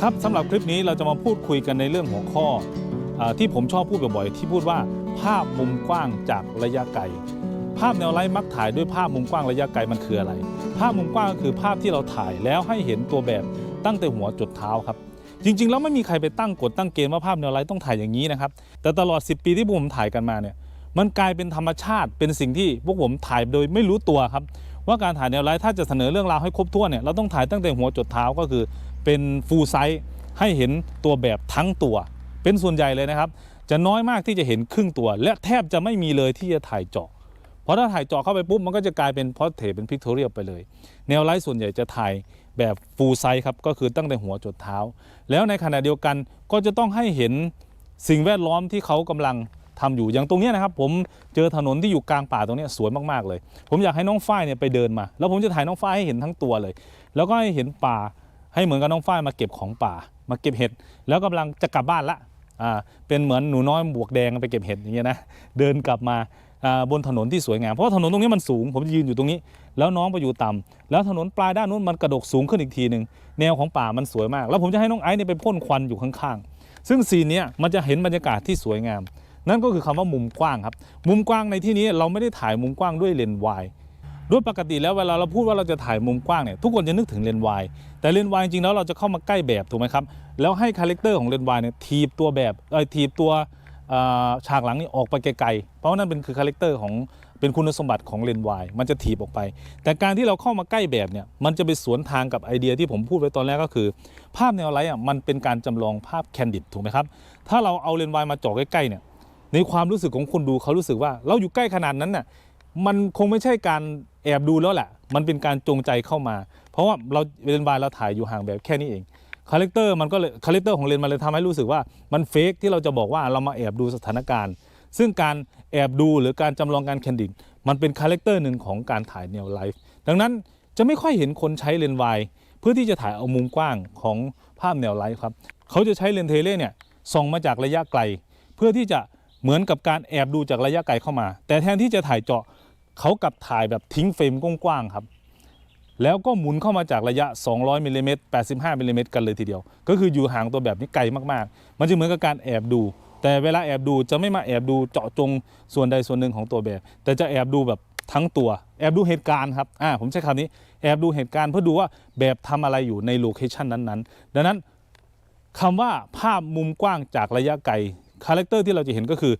ครับสำหรับคลิปนี้เราจะมาพูดคุยกันในเรื่องหัวข้ออที่ผมชอบพูดบ่อยๆที่พูดว่าภาพมุมกว้างจากระยะไกล ภาพแนวไลท์มักถ่ายด้วยภาพมุมกว้างระยะไกลมันคืออะไร ภาพมุมกว้างก็คือภาพที่เราถ่ายแล้วให้เห็นตัวแบบตั้งแต่หัวจดเท้าครับจริงๆแล้วไม่มีใครไปตั้งกฎตั้งเกณฑ์ว่าภาพแนวไลท์ต้องถ่ายอย่างนี้นะครับแต่ตลอด 10 ปีที่พวกผมถ่ายกันมาเนี่ยมันกลายเป็นธรรมชาติเป็นสิ่งที่พวกผมถ่ายโดยไม่รู้ตัวครับว่าการถ่ายแนวไลท์ถ้าจะเสนอเรื่องราวให้ครบถ้วนเนี่ยเราต้องถ่ายตั้งแต่หัวจดเท้าก็คือ เป็นฟูลไซส์ให้เห็นตัวแบบทั้งตัว เป็นส่วนใหญ่เลยนะครับ จะน้อยมากที่จะเห็นครึ่งตัว และแทบจะไม่มีเลยที่จะถ่ายเจาะ เพราะถ้าถ่ายเจาะเข้าไปปุ๊บมันก็จะกลายเป็นพอร์เทเป็นพิกโทเรียลไปเลย แนวไลท์ส่วนใหญ่จะถ่ายแบบฟูลไซส์ครับก็คือตั้งแต่หัวจดเท้า แล้วในขณะเดียวกันก็จะต้องให้เห็นสิ่งแวดล้อมที่เขากำลังทำอยู่อย่างตรงนี้นะครับ ผมเจอถนนที่อยู่กลางป่าตรงนี้สวยมากๆเลย ผมอยากให้น้องฝ้ายเนี่ยไปเดินมา แล้วผมจะถ่ายน้องฝ้ายให้เห็นทั้งตัวเลย แล้วก็ให้เห็นป่าให้เหมือนกับน้องฝ้ายมาเก็บของป่า มาเก็บเห็ดแล้วกำลังจะกลับบ้านละอ่าเป็นเหมือนหนูน้อยบวกแดงไปเก็บเห็ดอย่างเงี้ยนะเดินกลับมา บนถนนที่สวยงาม เพราะว่าถนนตรงนี้มันสูง ผมยืนอยู่ตรงนี้ แล้วน้องไปอยู่ต่ำแล้วถนนปลายด้านนู้นมันกระดกสูงขึ้นอีกทีหนึ่งแนวของป่ามันสวยมาก แล้วผมจะให้น้องไอซ์เนี่ยไปพ่นควันอยู่ข้างๆ ซึ่งซีนนี้มันจะเห็นบรรยากาศที่สวยงาม นั่นก็คือคำว่ามุมกว้างครับ มุมกว้างในที่นี้เราไม่ได้ถ่ายมุมกว้างด้วยเลนส์วายด้วยปกติแล้วเวลาเราพูดว่าเราจะถ่ายมุมกว้างเนี่ยทุกคนจะนึกถึงเลนส์วายแต่เลนส์วายจริงๆแล้วเราจะเข้ามาใกล้แบบถูกไหมครับแล้วให้คาแรคเตอร์ของเลนส์วายเนี่ยทีบตัวแบบเออทีบตัว ฉากหลังนี่ออกไปไกลๆ เพราะว่านั่นเป็นคือคาแรคเตอร์ของเป็นคุณสมบัติของเลนส์วายมันจะถีบออกไป แต่การที่เราเข้ามาใกล้แบบเนี่ยมันจะไปสวนทางกับไอเดียที่ผมพูดไว้ตอนแรกก็คือ ภาพแนวไลท์อะมันเป็นการจำลองภาพแคนดิดถูกไหมครับ ถ้าเราเอาเลนส์วายมาจ่อใกล้ๆเนี่ยในความรู้สึกของคนดูเขารู้สึกว่าเราอยู่ใกล้ขนาดนั้นน่ะมันคงไม่ใช่การแอบดูแล้วแหละ มันเป็นการจงใจเข้ามา เพราะว่าเราเลนส์วายเราถ่ายอยู่ห่างแบบแค่นี้เอง คาแรคเตอร์มันก็เลยคาแรคเตอร์ของเลนมันเลยทำให้รู้สึกว่ามันเฟกที่เราจะบอกว่าเรามาแอบดูสถานการณ์ ซึ่งการแอบดูหรือการจำลองการแคนดิดมันเป็นคาแรคเตอร์หนึ่งของการถ่ายแนวไลฟ์ดังนั้นจะไม่ค่อยเห็นคนใช้เลนวายเพื่อที่จะถ่ายเอามุมกว้างของภาพแนวไลฟ์ครับเขาจะใช้เลนเทเล่เนี่ยส่องมาจากระยะไกล เพื่อที่จะเหมือนกับการแอบดูจากระยะไกลเข้ามา แต่แทนที่จะถ่ายเจาะเขากลับถ่ายแบบทิ้งเฟรมกว้างๆครับ แล้วก็หมุนเข้ามาจากระยะ 200มิลลิเมตร85มิลลิเมตรกันเลยทีเดียว ก็คืออยู่ห่างตัวแบบนี้ไกลมากๆ มันจะเหมือนกับการแอบดู แต่เวลาแอบดูจะไม่มาแอบดูเจาะจงส่วนใดส่วนหนึ่งของตัวแบบ แต่จะแอบดูแบบทั้งตัวแอบดูเหตุการณ์ครับอ่าผมใช้คำนี้แอบดูเหตุการณ์เพื่อดูว่าแบบทำอะไรอยู่ในโลเคชันนั้นๆ ดังนั้นคำว่าภาพมุมกว้างจากระยะไกลคาแรคเตอร์ที่เราจะเห็นก็คือ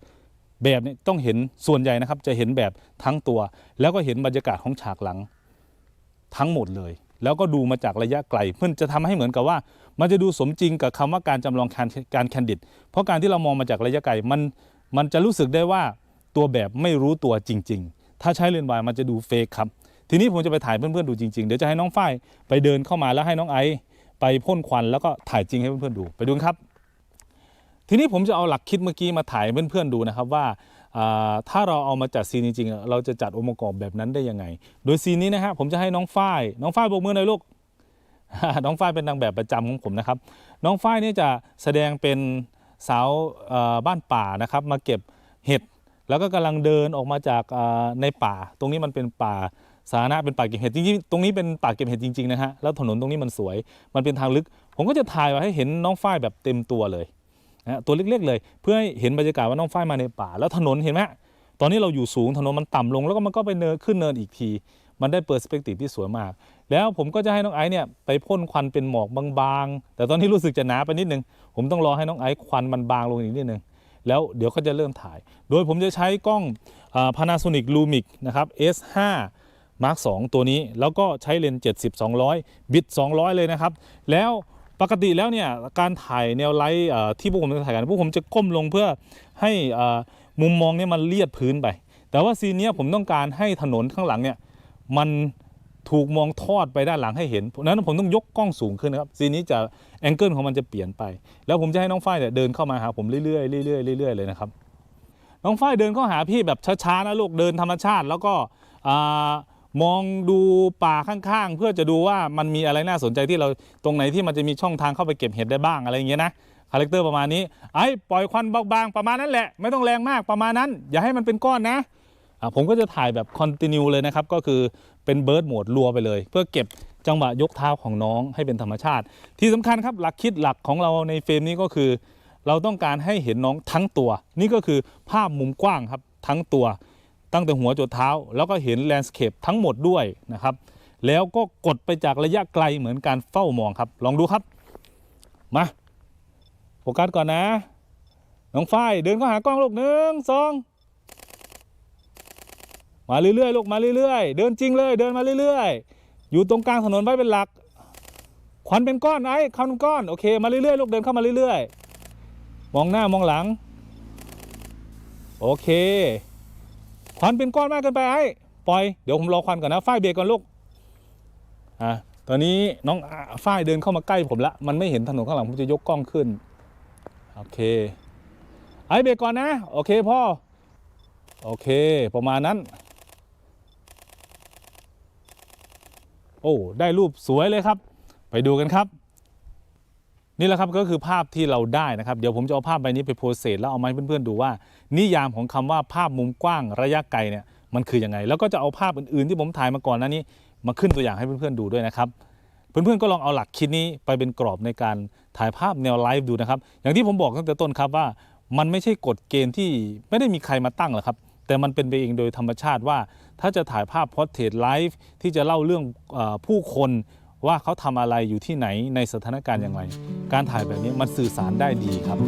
แบบนี้ต้องเห็นส่วนใหญ่นะครับจะเห็นแบบทั้งตัว แล้วก็เห็นบรรยากาศของฉากหลัง ทั้งหมดเลย แล้วก็ดูมาจากระยะไกล เพื่อจะทำให้เหมือนกับว่า มันจะดูสมจริงกับคำว่าการจำลองการการแคนดิดเพราะการที่เรามองมาจากระยะไกลมันมันจะรู้สึกได้ว่าตัวแบบไม่รู้ตัวจริง ๆ ถ้าใช้เลนส์วายมันจะดูเฟกครับทีนี้ผมจะไปถ่ายเพื่อนๆดูจริงๆ เดี๋ยวจะให้น้องฝ้ายไปเดินเข้ามาแล้วให้น้องไอซ์ไปพ่นควันแล้วก็ถ่ายจริงให้เพื่อนๆดูไปดูกันครับ ทีนี้ผมจะเอาหลักคิดเมื่อกี้มาถ่ายเพื่อนๆดูนะครับว่า ถ้าเราเอามาจัดซีนจริงๆ เราจะจัดองค์ประกอบแบบนั้นได้ยังไง โดยซีนนี้นะฮะผมจะให้น้องฝ้าย น้องฝ้ายโบกมือหน่อยลูก น้องฝ้ายเป็นนางแบบประจำของผมนะครับ น้องฝ้ายนี่จะแสดงเป็นสาวบ้านป่านะครับ มาเก็บเห็ด แล้วก็กำลังเดินออกมาจากในป่า ตรงนี้มันเป็นป่าสาธารณะเป็นป่าเก็บเห็ดจริงๆ ตรงนี้เป็นป่าเก็บเห็ดจริงๆนะฮะ แล้วถนนตรงนี้มันสวย มันเป็นทางลึก ผมก็จะถ่ายไว้ให้เห็นน้องฝ้ายแบบเต็มตัวเลย นะตัวเล็กๆเลย เพื่อให้เห็นบรรยากาศว่าน้องฝ้ายมาในป่า แล้วถนนเห็นไหมตอนนี้เราอยู่สูงถนนมันต่ำลง แล้วก็มันก็ไปเนินขึ้นเนินอีกที มันได้เปอร์สเปกทีฟที่สวยมาก แล้วผมก็จะให้น้องไอซ์เนี่ยไปพ่นควันเป็นหมอกบางๆ แต่ตอนนี้รู้สึกจะหนาไปนิดนึง ผมต้องรอให้น้องไอซ์ควันมันบางลงอีกนิดนึง แล้วเดี๋ยวเขาจะเริ่มถ่าย โดยผมจะใช้กล้อง Panasonic Lumix นะครับ S5 Mark 2ตัวนี้ แล้วก็ใช้เลนส์70 200 บิต 200 เลยนะครับ แล้ว ปกติแล้วเนี่ยการถ่ายแนวไลท์ที่พวกผมจะถ่ายกันพวกผมจะก้มลงเพื่อให้มุมมองเนี่ยมันเลียดพื้นไป แต่ว่าซีนเนี้ยผมต้องการให้ถนนข้างหลังเนี่ยมันถูกมองทอดไปด้านหลังให้เห็นเพราะฉะนั้นผมต้องยกกล้องสูงขึ้นนะครับซีนนี้จะแองเกิลของมันจะเปลี่ยนไป แล้วผมจะให้น้องฝ้ายเนี่ยเดินเข้ามาหาผมเรื่อยๆเรื่อยๆเรื่อยๆเลยนะครับน้องฝ้ายเดินเข้าหาพี่แบบช้าๆนะลูกเดินธรรมชาติ แล้วก็ มองดูป่าข้างๆ เพื่อจะดูว่ามันมีอะไรน่าสนใจที่เราตรงไหนที่มันจะมีช่องทางเข้าไปเก็บเห็ดได้บ้างอะไรอย่างเงี้ยนะคาแรคเตอร์ประมาณนี้ไอ้ปล่อยควันบางๆประมาณนั้นแหละไม่ต้องแรงมากประมาณนั้น อย่าให้มันเป็นก้อนนะผมก็จะถ่ายแบบคอนติเนียเลยนะครับ ก็คือเป็นเบิร์ดโหมดรัวไปเลย เพื่อเก็บจังหวะยกเท้าของน้องให้เป็นธรรมชาติ ที่สำคัญครับหลักคิดหลักของเราในเฟรมนี้ก็คือ เราต้องการให้เห็นน้องทั้งตัว นี่ก็คือภาพมุมกว้างครับทั้งตัว ตั้งแต่หัวจนเท้า แล้วก็เห็นแลนด์สเคปทั้งหมดด้วยนะครับ แล้วก็กดไปจากระยะไกลเหมือนการเฝ้ามองครับ ลองดูครับ มาโฟกัสก่อนนะ น้องฝ้ายเดินเข้าหากล้องลูกหนึ่งสองมาเรื่อยๆลูกมาเรื่อยๆ เดินจริงเลยเดินมาเรื่อยๆ อยู่ตรงกลางถนนไว้เป็นหลักควันเป็นก้อนไอ้ควันเป็นก้อนโอเคมาเรื่อยๆลูกเดินเข้ามาเรื่อยๆ มองหน้ามองหลัง โอเค ควันเป็นก้อนมากเกินไปไอ้ปล่อยเดี๋ยวผมรอควันก่อนนะฝ้ายเบรกก่อนลูกอะตอนนี้น้องอะฝ้ายเดินเข้ามาใกล้ผมละมันไม่เห็นถนนข้างหลังผมจะยกกล้องขึ้นโอเคไอ้เบรกก่อนนะ โอเคพ่อโอเคประมาณนั้น โอ้ได้รูปสวยเลยครับ ไปดูกันครับ นี่แหละครับก็คือภาพที่เราได้นะครับ เดี๋ยวผมจะเอาภาพใบนี้ไปโพสเซสแล้วเอามาให้เพื่อนๆดูว่า นิยามของคำว่าภาพมุมกว้างระยะไกลเนี่ยมันคือยังไง แล้วก็จะเอาภาพอื่นๆที่ผมถ่ายมาก่อนหน้านี้ มาขึ้นตัวอย่างให้เพื่อนๆดูด้วยนะครับ เพื่อนๆก็ลองเอาหลักคิดนี้ไปเป็นกรอบในการถ่ายภาพแนวไลฟ์ดูนะครับ อย่างที่ผมบอกตั้งแต่ต้นครับว่า มันไม่ใช่กฎเกณฑ์ที่ไม่ได้มีใครมาตั้งหรอกครับ แต่มันเป็นไปเองโดยธรรมชาติว่า ถ้าจะถ่ายภาพพอร์เทรตไลฟ์ที่จะเล่าเรื่องอผู้คน ว่าเขาทำอะไรอยู่ที่ไหนในสถานการณ์อย่างไร การถ่ายแบบนี้มันสื่อสารได้ดีครับ